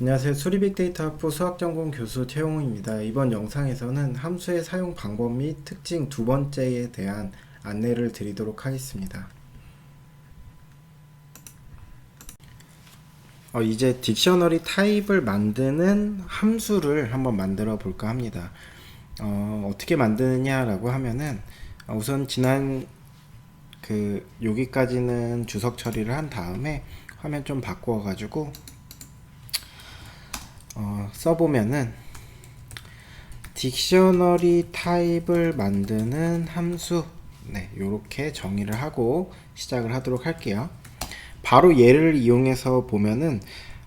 안녕하세요. 수리빅 데이터 학부 수학전공 교수 최용우입니다. 이번 영상에서는 함수의 사용 방법 및 특징 두 번째에 대한 안내를 드리도록 하겠습니다. 어, 이제 딕셔너리 타입을 만드는 함수를 한번 만들어 볼까 합니다. 어, 어떻게 만드느냐라고 하면은 어, 우선 지난 그 여기까지는 주석 처리를 한 다음에 화면 좀 바꾸어 가지고 어, 써보면은 딕셔너리 타입을 만드는 함수 네, 요렇게 정의를 하고 시작을 하도록 할게요. 바로 얘를 이용해서 보면은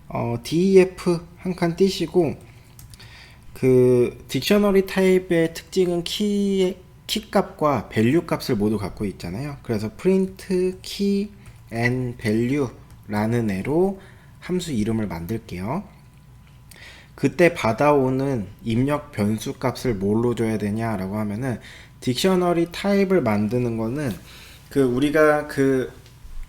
어, def 한 칸 띄시고 그 딕셔너리 타입의 특징은 키, 키 값과 밸류 값을 모두 갖고 있잖아요. 그래서 print key and value라는 애로 함수 이름을 만들게요. 그때 받아오는 입력 변수 값을 뭘로 줘야 되냐라고 하면은 딕셔너리 타입을 만드는 거는 그 우리가 그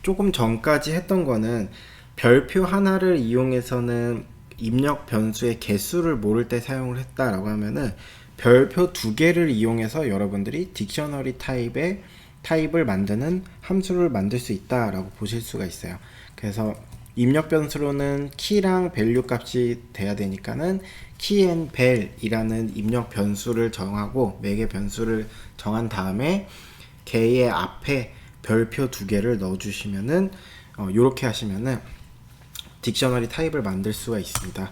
조금 전까지 했던 거는 별표 하나를 이용해서는 입력 변수의 개수를 모를 때 사용을 했다라고 하면은 별표 두 개를 이용해서 여러분들이 딕셔너리 타입의 타입을 만드는 함수를 만들 수 있다라고 보실 수가 있어요. 그래서 입력 변수로는 키랑 밸류 값이 돼야 되니까는 키앤벨이라는 입력 변수를 정하고 매개 변수를 정한 다음에 개의 앞에 별표 두 개를 넣어 주시면은 어, 하시면은 딕셔너리 타입을 만들 수가 있습니다.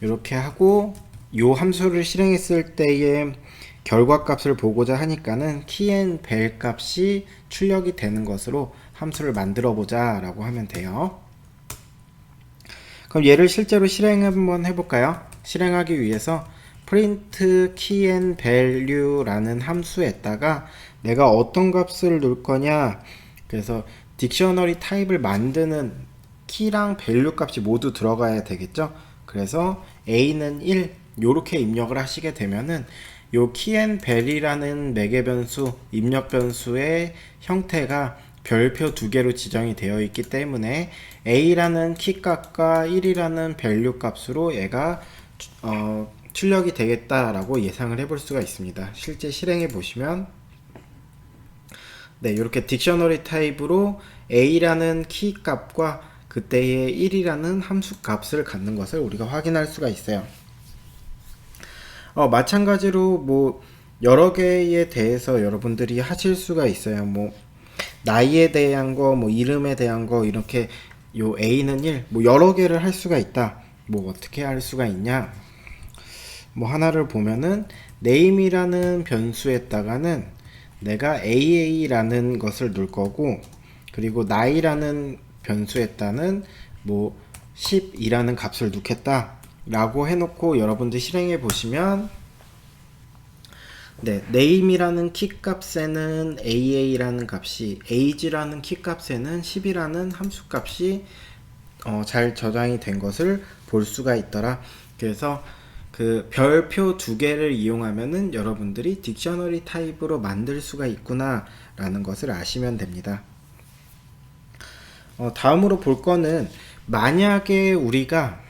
이렇게 하고 요 함수를 실행했을 때의 결과 값을 보고자 하니까는 키앤벨 값이 출력이 되는 것으로 함수를 만들어 보자 라고 하면 돼요. 그럼 얘를 실제로 실행 한번 해볼까요? 실행하기 위해서 print key and value라는 함수에다가 내가 어떤 값을 넣을 거냐 그래서 딕셔너리 타입을 만드는 키랑 밸류 값이 모두 들어가야 되겠죠 그래서 a는 1 요렇게 입력을 하시게 되면은 요 keyandval이라는 매개 변수 입력 변수의 형태가 별표 두 개로 지정이 되어 있기 때문에 a라는 키 값과 1이라는 밸류 값으로 얘가 어, 출력이 되겠다라고 예상을 해볼 수가 있습니다. 실제 실행해 보시면 네 이렇게 딕셔너리 타입으로 a라는 키 값과 그때의 1이라는 함수 값을 갖는 것을 우리가 확인할 수가 있어요. 어, 마찬가지로 뭐 여러 개에 대해서 여러분들이 하실 수가 있어요. 뭐 나이에 대한 거, 뭐 이름에 대한 거 이렇게 요 A는 1, 뭐 여러 개를 할 수가 있다. 뭐 어떻게 할 수가 있냐? 뭐 하나를 보면은 name이라는 변수에다가는 내가 AA라는 것을 넣을 거고 그리고 나이라는 변수에다는 뭐 10이라는 값을 넣겠다 라고 해놓고 여러분들 실행해 보시면 네, name이라는 키 값에는 AA라는 값이 age라는 키 값에는 10이라는 함수 값이 어, 잘 저장이 된 것을 볼 수가 있더라. 그래서 그 별표 두 개를 이용하면은 여러분들이 딕셔너리 타입으로 만들 수가 있구나라는 것을 아시면 됩니다. 어, 다음으로 볼 거는 만약에 우리가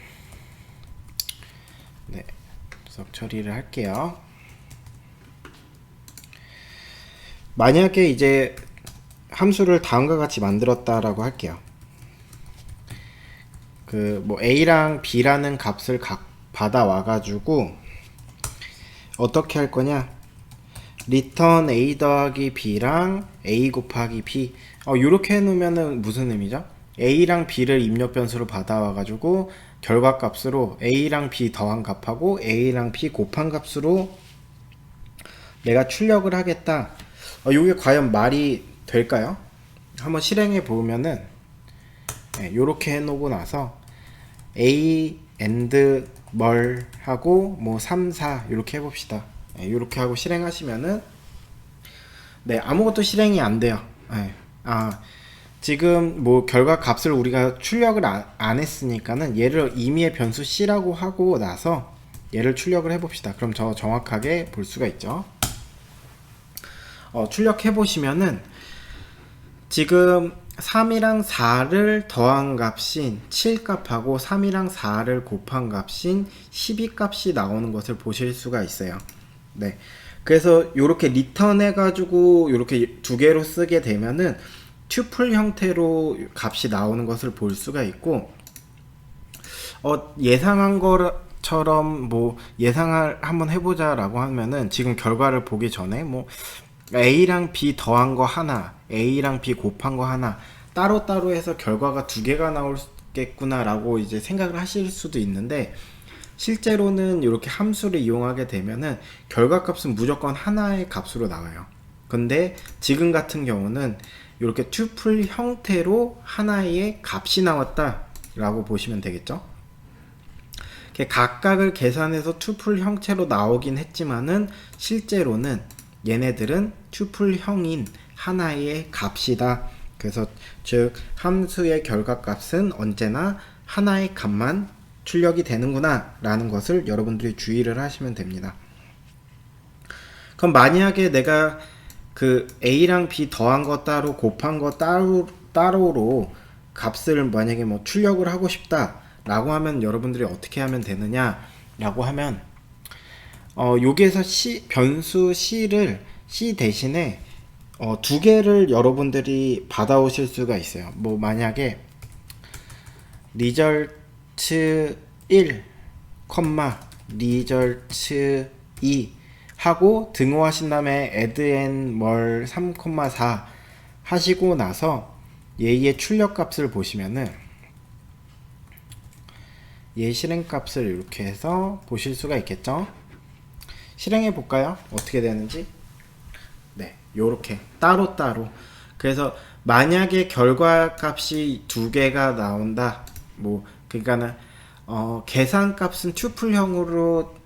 네, 주석 처리를 할게요. 만약에 이제 함수를 다음과 같이 만들었다라고 할게요. 그 뭐 a랑 b라는 값을 각 받아와 가지고 어떻게 할 거냐? return a 더하기 b랑 a 곱하기 b 어 요렇게 해 놓으면은 무슨 의미죠? a랑 b를 입력 변수로 받아와 가지고 결과 값으로 a랑 b 더한 값하고 a랑 b 곱한 값으로 내가 출력을 하겠다. 어, 이게 과연 말이 될까요? 한번 실행해 보면은 네, 이렇게 해놓고 나서 a and 뭘 하고 뭐 3, 4 이렇게 해봅시다. 네, 이렇게 하고 실행하시면은 네 아무것도 실행이 안 돼요. 네, 아 지금 뭐 결과 값을 우리가 출력을 안, 안 했으니까는 얘를 임의의 변수 c라고 하고 나서 얘를 출력을 해봅시다. 그럼 저 정확하게 볼 수가 있죠. 어, 출력해 보시면은 지금 3이랑 4를 더한 값인 7값하고 3이랑 4를 곱한 값인 12값이 나오는 것을 보실 수가 있어요. 네. 그래서 이렇게 리턴 해 가지고 이렇게 두 개로 쓰게 되면은 튜플 형태로 값이 나오는 것을 볼 수가 있고 어, 예상한 것처럼 뭐 예상을 한번 해보자라고 하면은 지금 결과를 보기 전에 뭐 A랑 B 더한 거 하나, A랑 B 곱한 거 하나 따로 따로 해서 결과가 두 개가 나올겠구나라고 이제 생각을 하실 수도 있는데 실제로는 이렇게 함수를 이용하게 되면은 결과값은 무조건 하나의 값으로 나와요. 근데 지금 같은 경우는 이렇게 튜플 형태로 하나의 값이 나왔다라고 보시면 되겠죠. 각각을 계산해서 튜플 형태로 나오긴 했지만은 실제로는 얘네들은 튜플형인 하나의 값이다. 그래서 즉 함수의 결과값은 언제나 하나의 값만 출력이 되는구나 라는 것을 여러분들이 주의를 하시면 됩니다. 그럼 만약에 내가 그 A랑 B 더한 거 따로 곱한 거 따로 따로로 값을 만약에 뭐 출력을 하고 싶다 라고 하면 여러분들이 어떻게 하면 되느냐 라고 하면 어 여기에서 C 변수 C를 C 대신에 어, 두 개를 여러분들이 받아오실 수가 있어요. 뭐 만약에 리절트 1, 컴마 리절트 2 하고 등호하신 다음에 add 뭘3,4 하시고 나서 얘의 출력 값을 보시면은 얘 실행 값을 이렇게 해서 보실 수가 있겠죠? 실행해 볼까요? 어떻게 되는지? 네, 요렇게 따로따로. 그래서 만약에 결과값이 두 개가 나온다. 뭐 그러니까는 어, 계산값은 튜플형으로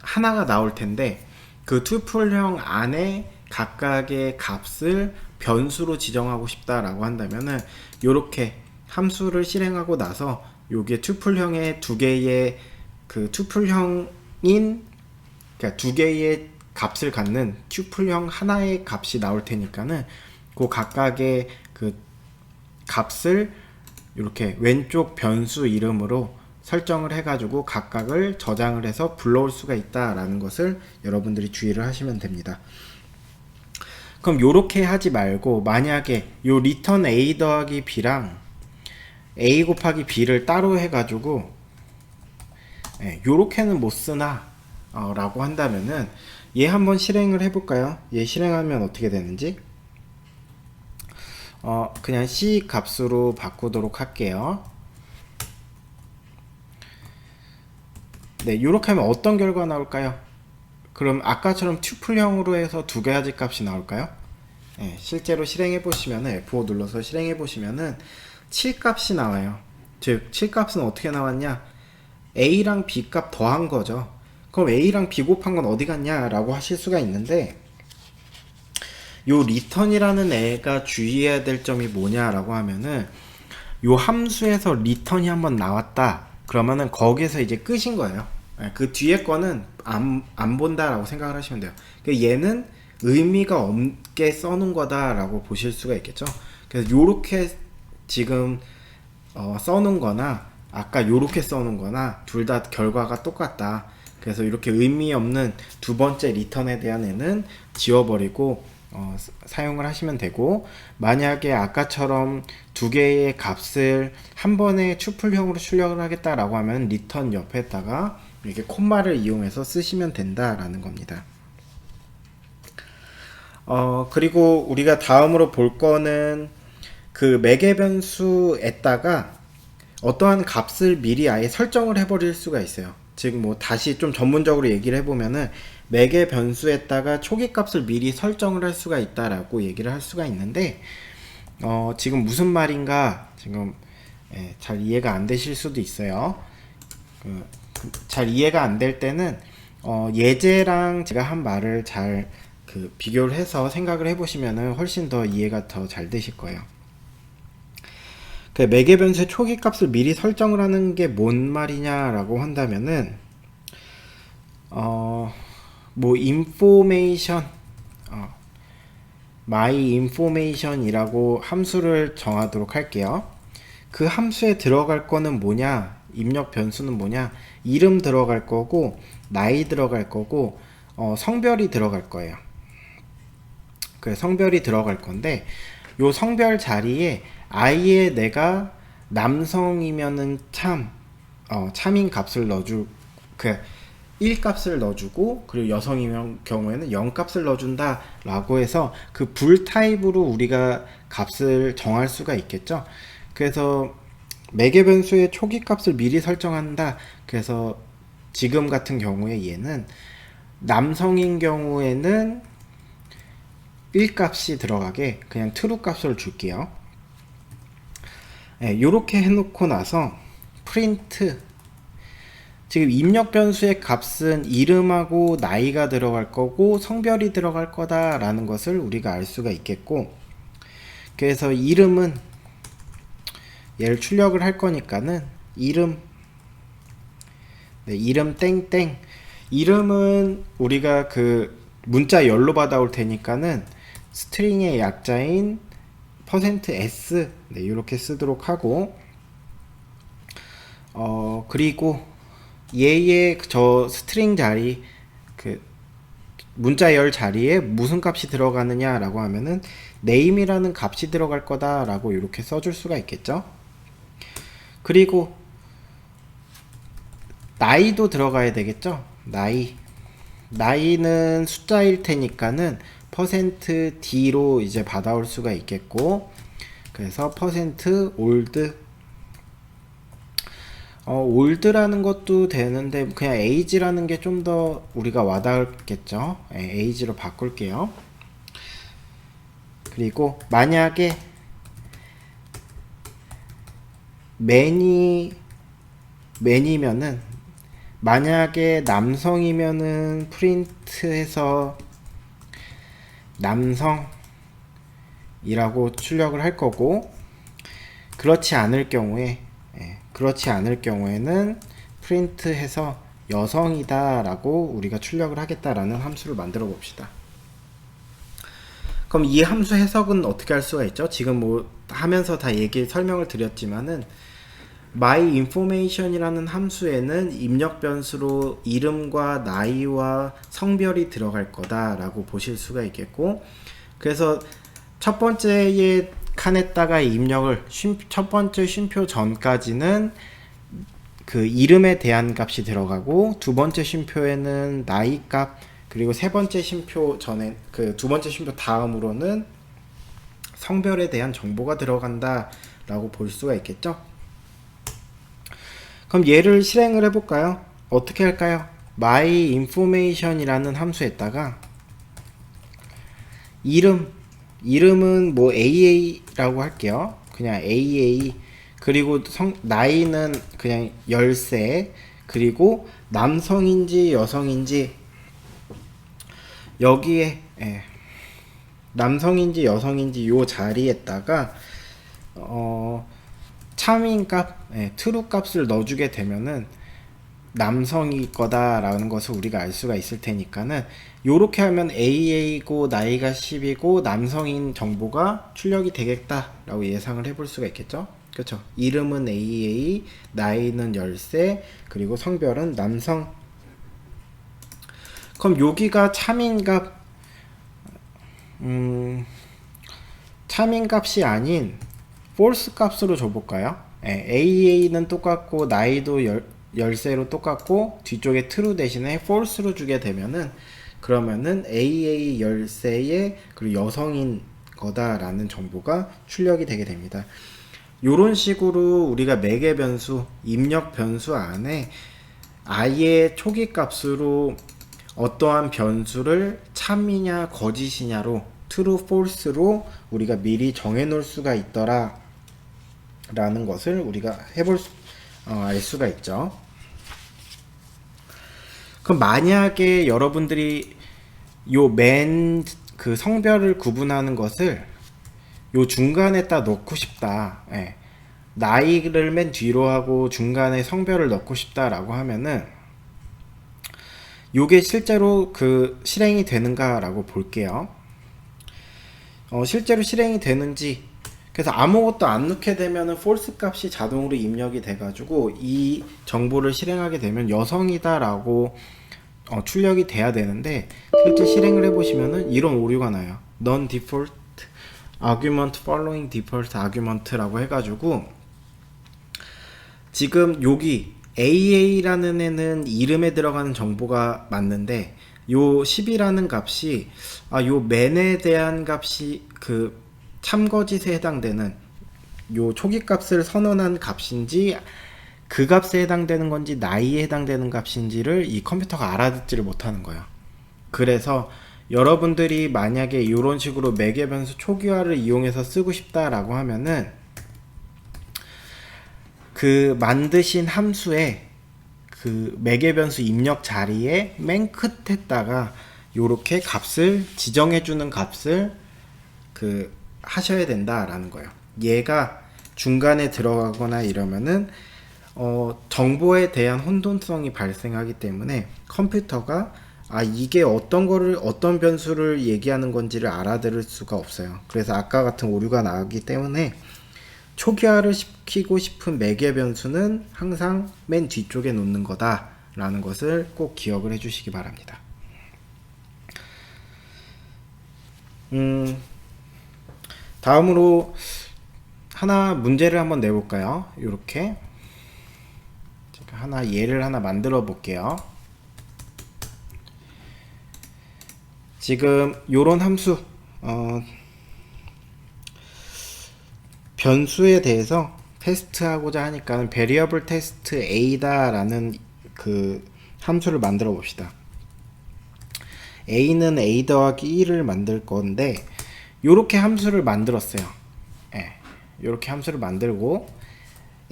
하나가 나올 텐데 그 튜플형 안에 각각의 값을 변수로 지정하고 싶다라고 한다면은 요렇게 함수를 실행하고 나서 요게 튜플형의 두 개의 그 튜플형인 그러니까 두 개의 값을 갖는 튜플형 하나의 값이 나올 테니까는 그 각각의 그 값을 이렇게 왼쪽 변수 이름으로 설정을 해가지고 각각을 저장을 해서 불러올 수가 있다라는 것을 여러분들이 주의를 하시면 됩니다. 그럼 요렇게 하지 말고 만약에 요 return a 더하기 b랑 a 곱하기 b를 따로 해가지고 예, 요렇게는 못 쓰나 어, 라고 한다면은 얘 한번 실행을 해볼까요? 얘 실행하면 어떻게 되는지 어, 그냥 c 값으로 바꾸도록 할게요. 네, 이렇게 하면 어떤 결과 나올까요? 그럼 아까처럼 튜플형으로 해서 두 가지 값이 나올까요? 네, 실제로 실행해 보시면은 F5 눌러서 실행해 보시면은 7 값이 나와요. 즉, 7 값은 어떻게 나왔냐? A랑 B 값 더한 거죠. 그럼 A랑 B 곱한 건 어디 갔냐라고 하실 수가 있는데 요 리턴이라는 애가 주의해야 될 점이 뭐냐라고 하면은 요 함수에서 리턴이 한번 나왔다. 그러면은 거기서 이제 끝인 거예요. 예, 그 뒤에 거는 안, 안 본다라고 생각을 하시면 돼요. 그 얘는 의미가 없게 써놓은 거다라고 보실 수가 있겠죠. 그래서 요렇게 지금 어, 써놓은 거나 아까 요렇게 써놓은 거나 둘 다 결과가 똑같다. 그래서 이렇게 의미 없는 두 번째 리턴에 대한 애는 지워버리고 어, 사용을 하시면 되고 만약에 아까처럼 두 개의 값을 한 번에 추플형으로 출력을 하겠다라고 하면 리턴 옆에다가 이렇게 콤마를 이용해서 쓰시면 된다라는 겁니다. 어, 그리고 우리가 다음으로 볼 거는 그 매개 변수에다가 어떠한 값을 미리 아예 설정을 해버릴 수가 있어요. 즉, 뭐, 다시 좀 전문적으로 얘기를 해보면은, 매개 변수에다가 초기 값을 미리 설정을 할 수가 있다라고 얘기를 할 수가 있는데, 어, 지금 무슨 말인가, 지금, 예, 잘 이해가 안 되실 수도 있어요. 그, 잘 이해가 안 될 때는 어, 예제랑 제가 한 말을 잘 그 비교를 해서 생각을 해보시면은 훨씬 더 이해가 더 잘 되실 거예요. 그 매개 변수의 초기 값을 미리 설정을 하는 게 뭔 말이냐라고 한다면은 어 뭐 인포메이션 어, my information이라고 함수를 정하도록 할게요. 그 함수에 들어갈 거는 뭐냐? 입력 변수는 뭐냐? 이름 들어갈 거고, 나이 들어갈 거고, 어, 성별이 들어갈 거예요. 그 성별이 들어갈 건데, 요 성별 자리에 아예 내가 남성이면은 참, 어, 참인 값을 넣어줄, 그, 1 값을 넣어주고, 그리고 여성이면 경우에는 0 값을 넣어준다, 라고 해서 그 불 타입으로 우리가 값을 정할 수가 있겠죠. 그래서 매개 변수의 초기 값을 미리 설정한다. 그래서 지금 같은 경우에 얘는 남성인 경우에는 1 값이 들어가게 그냥 true 값을 줄게요. 네, 이렇게 해놓고 나서 print 지금 입력 변수의 값은 이름하고 나이가 들어갈 거고 성별이 들어갈 거다라는 것을 우리가 알 수가 있겠고 그래서 이름은 얘를 출력을 할 거니까는 이름 네, 이름 땡땡 이름은 우리가 그 문자 열로 받아올 테니까는 스트링의 약자인 %s 네, 이렇게 쓰도록 하고 어 그리고 얘의 저 스트링 자리 그 문자 열 자리에 무슨 값이 들어가느냐라고 하면은 name이라는 값이 들어갈 거다라고 이렇게 써줄 수가 있겠죠. 그리고 나이도 들어가야 되겠죠. 나이 나이는 숫자일 테니까는 퍼센트 %d로 이제 받아올 수가 있겠고 그래서 퍼센트 %old 어, 올드라는 것도 되는데 그냥 에이지라는 게 좀 더 우리가 와닿겠죠. 예, 에이지로 바꿀게요. 그리고 만약에 맨이 맨이면은 만약에 남성이면은 프린트해서 남성이라고 출력을 할 거고 그렇지 않을 경우에 예, 그렇지 않을 경우에는 프린트해서 여성이다 라고 우리가 출력을 하겠다라는 함수를 만들어 봅시다. 그럼 이 함수 해석은 어떻게 할 수가 있죠? 지금 뭐 하면서 다 얘기 설명을 드렸지만은 my information이라는 함수에는 입력 변수로 이름과 나이와 성별이 들어갈 거다라고 보실 수가 있겠고 그래서 첫 번째의 칸에다가 입력을 쉼, 첫 번째 쉼표 전까지는 그 이름에 대한 값이 들어가고 두 번째 쉼표에는 나이 값 그리고 세 번째 쉼표 전에 그 두 번째 쉼표 다음으로는 성별에 대한 정보가 들어간다라고 볼 수가 있겠죠. 그럼 얘를 실행을 해볼까요? 어떻게 할까요? my information이라는 함수에다가 이름 이름은 뭐 AA라고 할게요. 그냥 AA 그리고 성, 나이는 그냥 열세 그리고 남성인지 여성인지 여기에 예, 남성인지 여성인지 요 자리에다가 어, 참인값 예, true 값을 넣어주게 되면은 남성이 거다라는 것을 우리가 알 수가 있을 테니까는 요렇게 하면 AA고 나이가 10이고 남성인 정보가 출력이 되겠다라고 예상을 해볼 수가 있겠죠. 그렇죠. 이름은 AA, 나이는 열세, 그리고 성별은 남성. 그럼 여기가 참인값, 음, 참인값이 아닌 false 값으로 줘볼까요? 예, AA는 똑같고 나이도 열, 열쇠로 똑같고 뒤쪽에 true 대신에 false로 주게 되면은 그러면은 AA 열쇠의 그리고 여성인 거다라는 정보가 출력이 되게 됩니다. 이런 식으로 우리가 매개 변수, 입력 변수 안에 아예 초기 값으로 어떠한 변수를 참이냐 거짓이냐로 true, false로 우리가 미리 정해 놓을 수가 있더라 라는 것을 우리가 해볼 수, 어, 알 수가 있죠. 그럼 만약에 여러분들이 요 맨 그 성별을 구분하는 것을 요 중간에다 넣고 싶다. 예. 나이를 맨 뒤로 하고 중간에 성별을 넣고 싶다라고 하면은 요게 실제로 그 실행이 되는가라고 볼게요. 어, 실제로 실행이 되는지 그래서 아무것도 안 넣게 되면은 false 값이 자동으로 입력이 돼가지고 이 정보를 실행하게 되면 여성이다라고 어, 출력이 돼야 되는데 실제 실행을 해보시면은 이런 오류가 나요. non default argument following default argument라고 해가지고 지금 여기 AA라는 애는 이름에 들어가는 정보가 맞는데 요 10이라는 값이 아요 맨에 대한 값이 그 참거짓에 해당되는 요 초기 값을 선언한 값인지 그 값에 해당되는 건지 나이에 해당되는 값인지를 이 컴퓨터가 알아듣지를 못하는 거예요. 그래서 여러분들이 만약에 이런 식으로 매개 변수 초기화를 이용해서 쓰고 싶다라고 하면은 그 만드신 함수에 그 매개 변수 입력 자리에 맨 끝에다가 요렇게 값을 지정해 주는 값을 그 하셔야 된다라는 거예요. 얘가 중간에 들어가거나 이러면은 어, 정보에 대한 혼돈성이 발생하기 때문에 컴퓨터가 아 이게 어떤 거를 어떤 변수를 얘기하는 건지를 알아들을 수가 없어요. 그래서 아까 같은 오류가 나오기 때문에 초기화를 시키고 싶은 매개 변수는 항상 맨 뒤쪽에 놓는 거다라는 것을 꼭 기억을 해주시기 바랍니다. 음, 다음으로 하나 문제를 한번 내볼까요? 이렇게 제가 하나 예를 하나 만들어 볼게요. 지금 요런 함수 어, 변수에 대해서 테스트하고자 하니까는 variable test a다라는 그 함수를 만들어 봅시다. a는 a 더하기 1을 만들 건데 요렇게 함수를 만들었어요. 예. 요렇게 함수를 만들고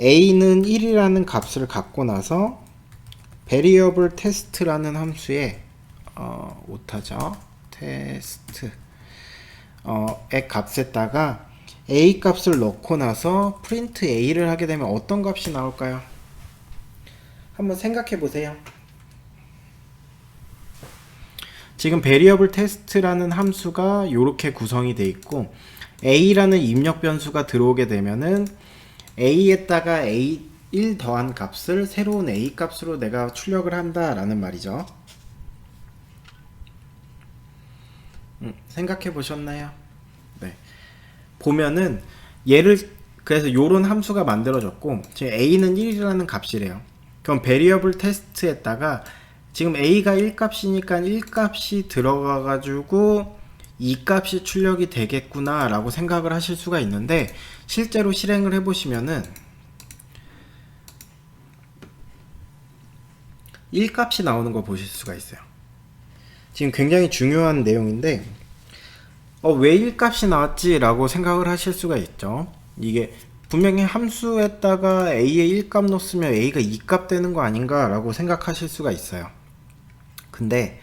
a는 1이라는 값을 갖고 나서 variable test라는 함수에 어, 오타죠. 테스트 어, 의 값에다가 a 값을 넣고 나서 print a를 하게 되면 어떤 값이 나올까요? 한번 생각해 보세요. 지금 variable test라는 함수가 이렇게 구성이 되어 있고 a라는 입력 변수가 들어오게 되면은 a에다가 a 1 더한 값을 새로운 a 값으로 내가 출력을 한다라는 말이죠. 음, 생각해 보셨나요? 네. 보면은 얘를 그래서 요런 함수가 만들어졌고 지금 a는 1이라는 값이래요. 그럼 variable test에다가 지금 a가 1값이니까 1값이 들어가 가지고 이 값이 출력이 되겠구나 라고 생각을 하실 수가 있는데 실제로 실행을 해 보시면은 1값이 나오는 거 보실 수가 있어요. 지금 굉장히 중요한 내용인데 어, 왜 1값이 나왔지? 라고 생각을 하실 수가 있죠. 이게 분명히 함수에다가 a에 1값 넣었으면 a가 2값 되는 거 아닌가 라고 생각하실 수가 있어요. 근데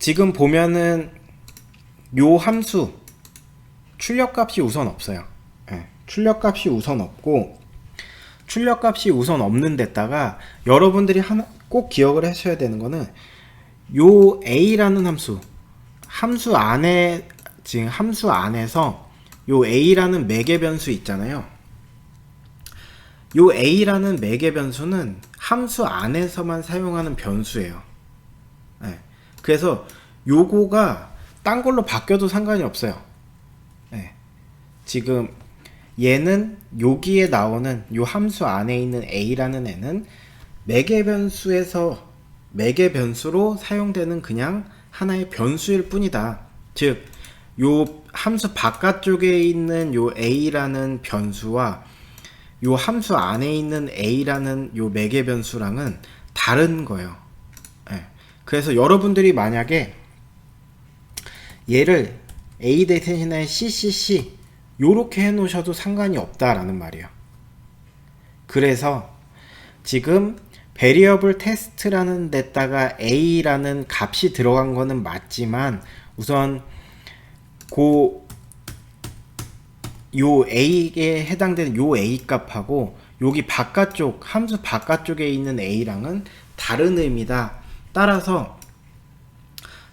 지금 보면은 요 함수 출력값이 우선 없어요. 예, 출력값이 우선 없고 출력값이 우선 없는 데다가 여러분들이 하나 꼭 기억을 하셔야 되는 거는 요 a라는 함수 함수 안에 지금 함수 안에서 요 a라는 매개 변수 있잖아요. 요 a라는 매개 변수는 함수 안에서만 사용하는 변수예요. 네. 그래서 요거가 딴 걸로 바뀌어도 상관이 없어요. 네. 지금 얘는 여기에 나오는 요 함수 안에 있는 a라는 애는 매개 변수에서 매개 변수로 사용되는 그냥 하나의 변수일 뿐이다. 즉, 요 함수 바깥쪽에 있는 요 a라는 변수와 요 함수 안에 있는 a라는 요 매개 변수랑은 다른 거예요. 예. 그래서 여러분들이 만약에 얘를 a 대신에 ccc 요렇게 해 놓으셔도 상관이 없다라는 말이에요. 그래서 지금 variable test라는 데다가 a라는 값이 들어간 거는 맞지만 우선 고 요 a에 해당되는 요 a 값하고 여기 바깥쪽 함수 바깥쪽에 있는 a랑은 다른 의미다. 따라서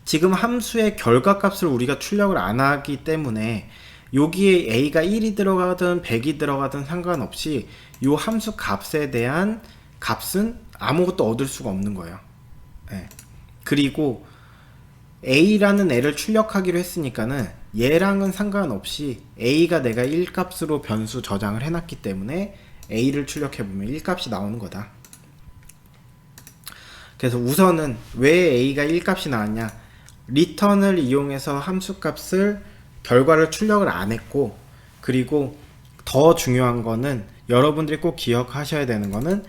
지금 함수의 결과값을 우리가 출력을 안 하기 때문에 여기에 a가 1이 들어가든 100이 들어가든 상관없이 이 함수 값에 대한 값은 아무것도 얻을 수가 없는 거예요. 예. 그리고 a라는 애를 출력하기로 했으니까는 얘랑은 상관없이 a가 내가 1값으로 변수 저장을 해놨기 때문에 a를 출력해보면 1값이 나오는 거다. 그래서 우선은 왜 a가 1값이 나왔냐? 리턴을 이용해서 함수 값을 결과를 출력을 안 했고 그리고 더 중요한 거는 여러분들이 꼭 기억하셔야 되는 거는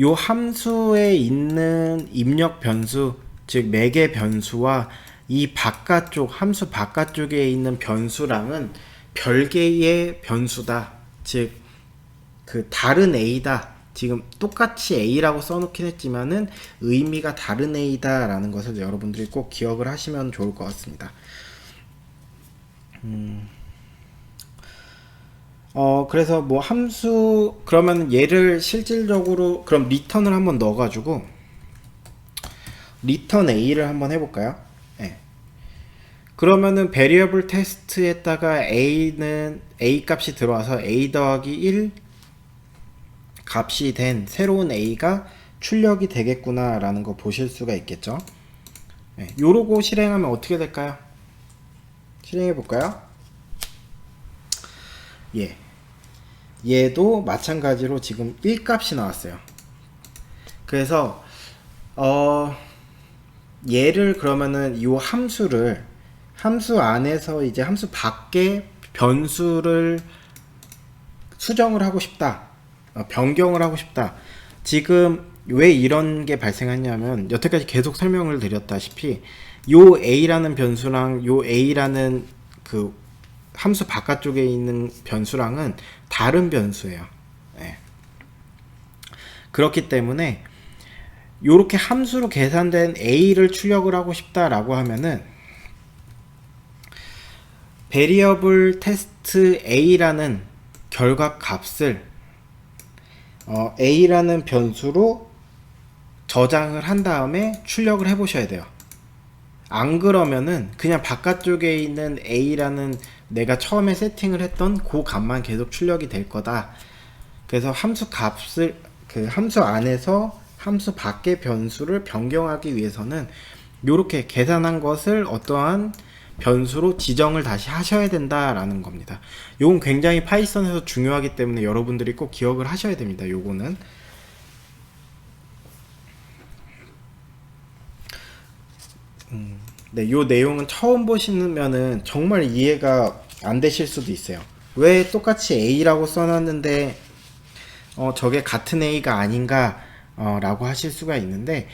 요 함수에 있는 입력 변수 즉 매개 변수와 이 바깥쪽 함수 바깥쪽에 있는 변수랑은 별개의 변수다 즉 그 다른 a다 지금 똑같이 a라고 써놓긴 했지만은 의미가 다른 a다라는 것을 여러분들이 꼭 기억을 하시면 좋을 것 같습니다. 음. 어 그래서 뭐 함수 그러면 얘를 실질적으로 그럼 리턴을 한번 넣어가지고 리턴 a를 한번 해볼까요? 예. 그러면은 베리어블 테스트에다가 a는 a 값이 들어와서 a 더하기 1 값이 된 새로운 a가 출력이 되겠구나 라는 거 보실 수가 있겠죠. 예. 요러고 실행하면 어떻게 될까요? 실행해 볼까요? 예. 얘도 마찬가지로 지금 1값이 나왔어요. 그래서 어 얘를 그러면은 이 함수를 함수 안에서 이제 함수 밖에 변수를 수정을 하고 싶다. 어, 변경을 하고 싶다. 지금 왜 이런 게 발생했냐면 여태까지 계속 설명을 드렸다시피 요 a라는 변수랑 요 a라는 그 함수 바깥쪽에 있는 변수랑은 다른 변수예요. 예. 그렇기 때문에 요렇게 함수로 계산된 a를 출력을 하고 싶다라고 하면은 베리어블 테스트 a라는 결과 값을 어, a라는 변수로 저장을 한 다음에 출력을 해 보셔야 돼요. 안 그러면은 그냥 바깥쪽에 있는 a라는 내가 처음에 세팅을 했던 그 값만 계속 출력이 될 거다. 그래서 함수 값을 그 함수 안에서 함수 밖의 변수를 변경하기 위해서는 이렇게 계산한 것을 어떠한 변수로 지정을 다시 하셔야 된다라는 겁니다. 요건 굉장히 파이썬에서 중요하기 때문에 여러분들이 꼭 기억을 하셔야 됩니다. 요거는 음, 네, 요 내용은 처음 보시면은 정말 이해가 안 되실 수도 있어요. 왜 똑같이 A라고 써놨는데 어, 저게 같은 A가 아닌가 어, 라고 하실 수가 있는데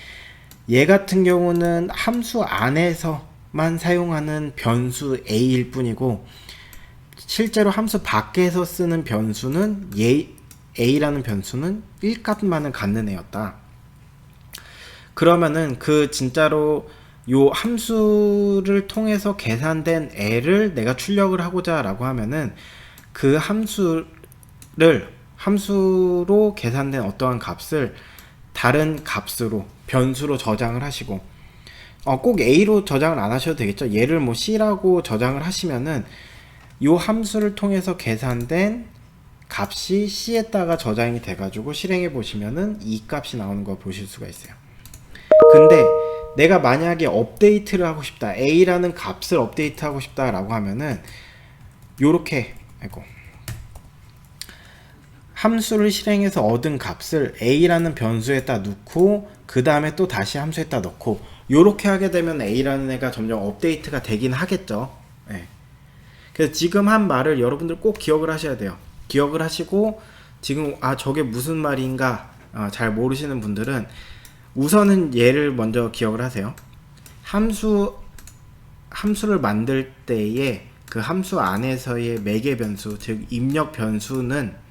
얘 같은 경우는 함수 안에서 만 사용하는 변수 A일 뿐이고 실제로 함수 밖에서 쓰는 변수는 얘 A라는 변수는 1값만을 갖는 애였다. 그러면은 그 진짜로 요 함수를 통해서 계산된 애를 내가 출력을 하고자 라고 하면은 그 함수를 함수로 계산된 어떠한 값을 다른 값으로 변수로 저장을 하시고 어, 꼭 A로 저장을 안 하셔도 되겠죠. 얘를 뭐 C라고 저장을 하시면은 요 함수를 통해서 계산된 값이 C에다가 저장이 돼가지고 실행해 보시면은 이 값이 나오는 거 보실 수가 있어요. 근데 내가 만약에 업데이트를 하고 싶다. A라는 값을 업데이트 하고 싶다라고 하면은 요렇게 아이고 함수를 실행해서 얻은 값을 a라는 변수에다 넣고 그 다음에 또 다시 함수에다 넣고 요렇게 하게 되면 a라는 애가 점점 업데이트가 되긴 하겠죠. 예. 그래서 지금 한 말을 여러분들 꼭 기억을 하셔야 돼요. 기억을 하시고 지금 아 저게 무슨 말인가 어, 잘 모르시는 분들은 우선은 얘를 먼저 기억을 하세요. 함수 함수를 만들 때에 그 함수 안에서의 매개 변수 즉 입력 변수는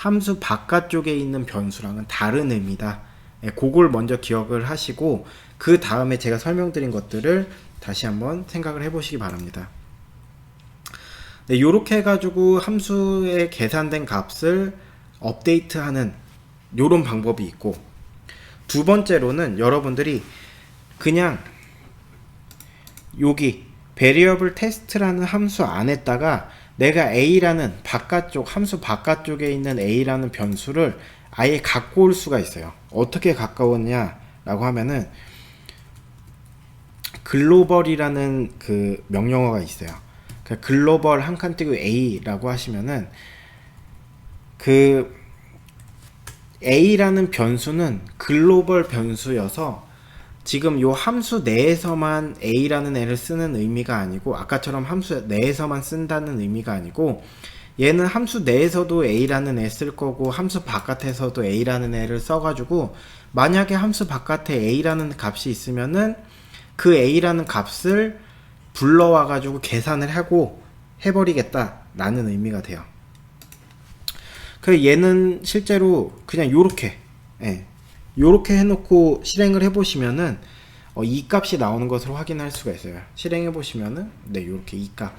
함수 바깥쪽에 있는 변수랑은 다른 의미다. 예, 그걸 먼저 기억을 하시고 그 다음에 제가 설명드린 것들을 다시 한번 생각을 해보시기 바랍니다. 네, 이렇게 해가지고 함수에 계산된 값을 업데이트하는 이런 방법이 있고 두 번째로는 여러분들이 그냥 여기 variable test라는 함수 안에다가 내가 a라는 바깥쪽 함수 바깥쪽에 있는 a라는 변수를 아예 갖고 올 수가 있어요. 어떻게 가까웠냐라고 하면은 글로벌이라는 그 명령어가 있어요. 그 글로벌 한 칸 띄고 a라고 하시면은 그 a라는 변수는 글로벌 변수여서 지금 요 함수 내에서만 a라는 애를 쓰는 의미가 아니고 아까처럼 함수 내에서만 쓴다는 의미가 아니고 얘는 함수 내에서도 a라는 애 쓸 거고 함수 바깥에서도 a라는 애를 써가지고 만약에 함수 바깥에 a라는 값이 있으면은 그 a라는 값을 불러와 가지고 계산을 하고 해버리겠다 라는 의미가 돼요. 그 얘는 실제로 그냥 요렇게 예, 요렇게 해놓고 실행을 해보시면은 어, 이 값이 나오는 것을 확인할 수가 있어요. 실행해 보시면은 네 요렇게 이 값.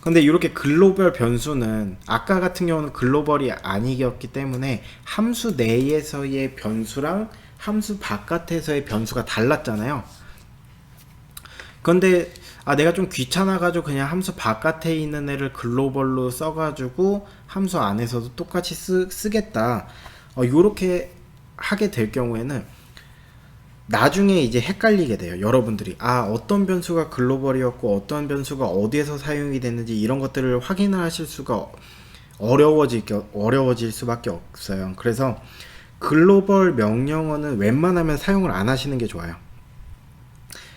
근데 이렇게 글로벌 변수는 아까 같은 경우는 글로벌이 아니었기 때문에 함수 내에서의 변수랑 함수 바깥에서의 변수가 달랐잖아요. 근데 아 내가 좀 귀찮아가지고 그냥 함수 바깥에 있는 애를 글로벌로 써가지고 함수 안에서도 똑같이 쓰, 쓰겠다. 어, 요렇게 하게 될 경우에는 나중에 이제 헷갈리게 돼요. 여러분들이 아 어떤 변수가 글로벌이었고 어떤 변수가 어디에서 사용이 됐는지 이런 것들을 확인을 하실 수가 어려워질 겨- 어려워질 수밖에 없어요. 그래서 글로벌 명령어는 웬만하면 사용을 안 하시는 게 좋아요.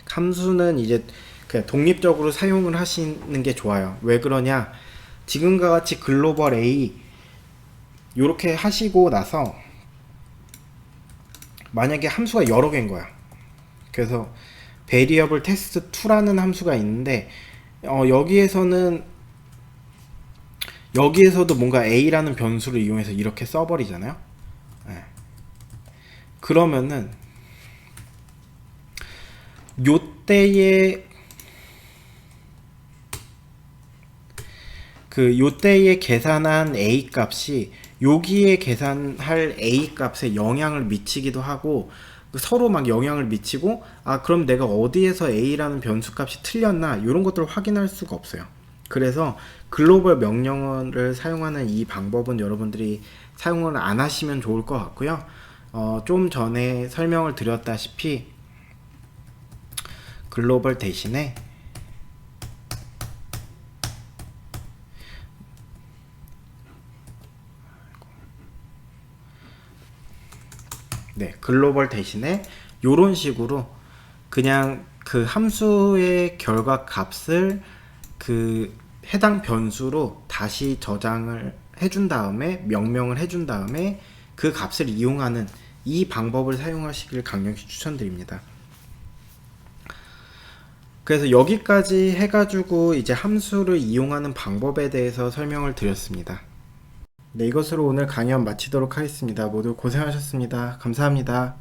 함수는 이제 그냥 독립적으로 사용을 하시는 게 좋아요. 왜 그러냐? 지금과 같이 글로벌 A 이렇게 하시고 나서 만약에 함수가 여러 개인 거야. 그래서 variable test 2라는 함수가 있는데 어, 여기에서는 여기에서도 뭔가 a라는 변수를 이용해서 이렇게 써버리잖아요. 예. 그러면은 요때에 그 요때에 계산한 a 값이 여기에 계산할 a 값에 영향을 미치기도 하고 그 서로 막 영향을 미치고 아 그럼 내가 어디에서 a라는 변수 값이 틀렸나 이런 것들을 확인할 수가 없어요. 그래서 글로벌 명령어를 사용하는 이 방법은 여러분들이 사용을 안 하시면 좋을 것 같고요. 어, 좀 전에 설명을 드렸다시피 글로벌 대신에 네, 글로벌 대신에 요런 식으로 그냥 그 함수의 결과 값을 그 해당 변수로 다시 저장을 해준 다음에 명명을 해준 다음에 그 값을 이용하는 이 방법을 사용하시길 강력히 추천드립니다. 그래서 여기까지 해가지고 이제 함수를 이용하는 방법에 대해서 설명을 드렸습니다. 네, 이것으로 오늘 강연 마치도록 하겠습니다. 모두 고생하셨습니다. 감사합니다.